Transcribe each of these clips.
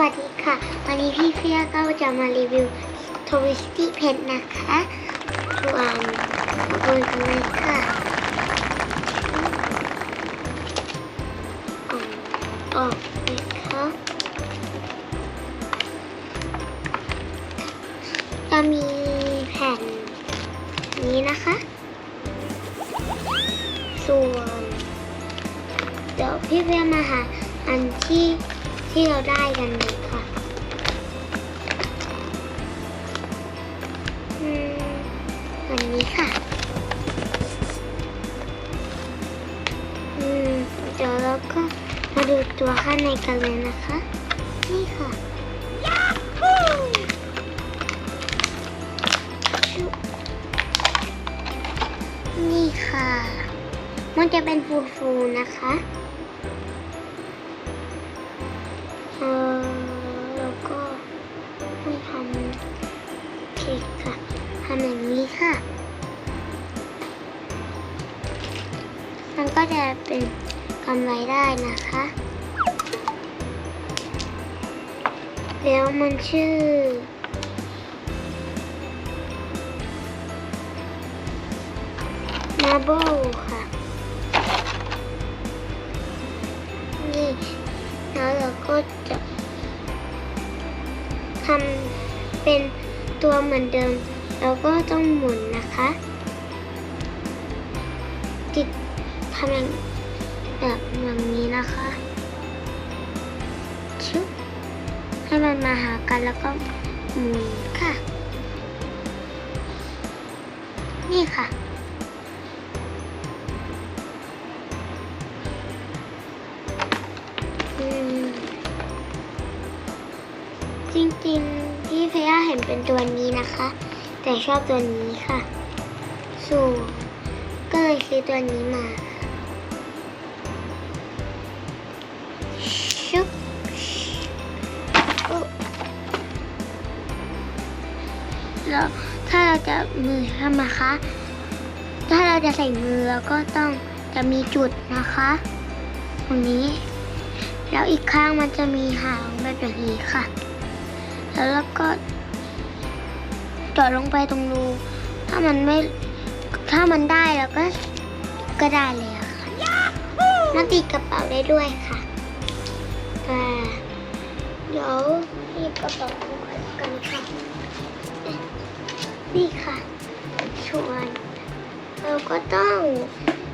วัสดีค่ะ วันนี้พี่เฟียก็จะมารีวิวทวิสตี้เพนนะคะส่วนขอบคุณกันเลยค่ะออกออนะคะจะมีแผ่นนี้นะคะ ส่วน เดี๋ยวพี่เฟียมาหา ที่เราได้กันเลยค่ะ อืมอันนี้ค่ะ อืม เดี๋ยวเราก็มาดูตัวข้างในกันเลยนะคะ นี่ค่ะนี่ค่ะ มันจะเป็นฟูๆนะคะ เคค่ะทำอย่างนี้ค่ะ มันก็จะเป็นกำไรได้นะคะ แล้วมันชื่อ มาโบค่ะ นี่ แล้วเราก็จะทำเป็น ตัวเหมือนเดิม แล้วก็ต้องหมุนนะคะติดทำอย่างแบบอย่างนี้นะคะชึบให้มันมาหากันแล้วก็หมุนค่ะ นี่ค่ะจริงๆ ที่เพย่าเห็นเป็นตัวนี้นะคะ แต่ชอบตัวนี้ค่ะ สูก็เลยซื้อตัวนี้มาชุบอุ๊แล้วถ้าเราจะมือทำนะคะ ถ้าเราจะใส่มือเราก็ต้องจะมีจุดนะคะตรงนี้ แล้วอีกข้างมันจะมีหางแบบอย่างนี้ค่ะ แล้วเราก็เจาะลงไปตรงรูถ้ามันไม่ถ้ามันได้แล้วก็ก็ได้เลยอะค่ะมันติดกระเป๋าได้ด้วยค่ะแต่เดี๋ยวหยิบกระเป๋ากันค่ะนี่ค่ะชวนเราก็ต้อง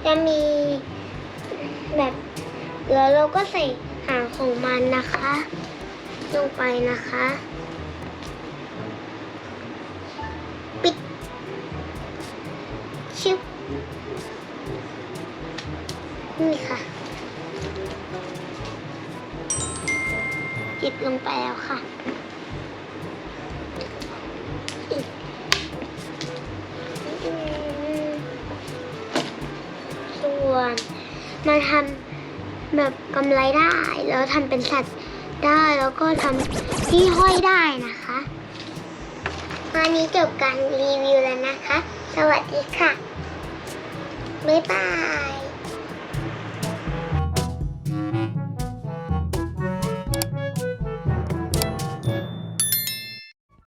จะมีแบบแล้วเราก็ใส่หางของมันนะคะ ลงไปนะคะ จิบลงไปแล้วค่ะส่วนมาทำแบบกำไรได้ แล้วทำเป็นสัตว์ได้แล้วก็ทำที่ห้อยได้นะคะวันนี้จบการรีวิวแล้วนะคะ สวัสดีค่ะ บ๊ายบาย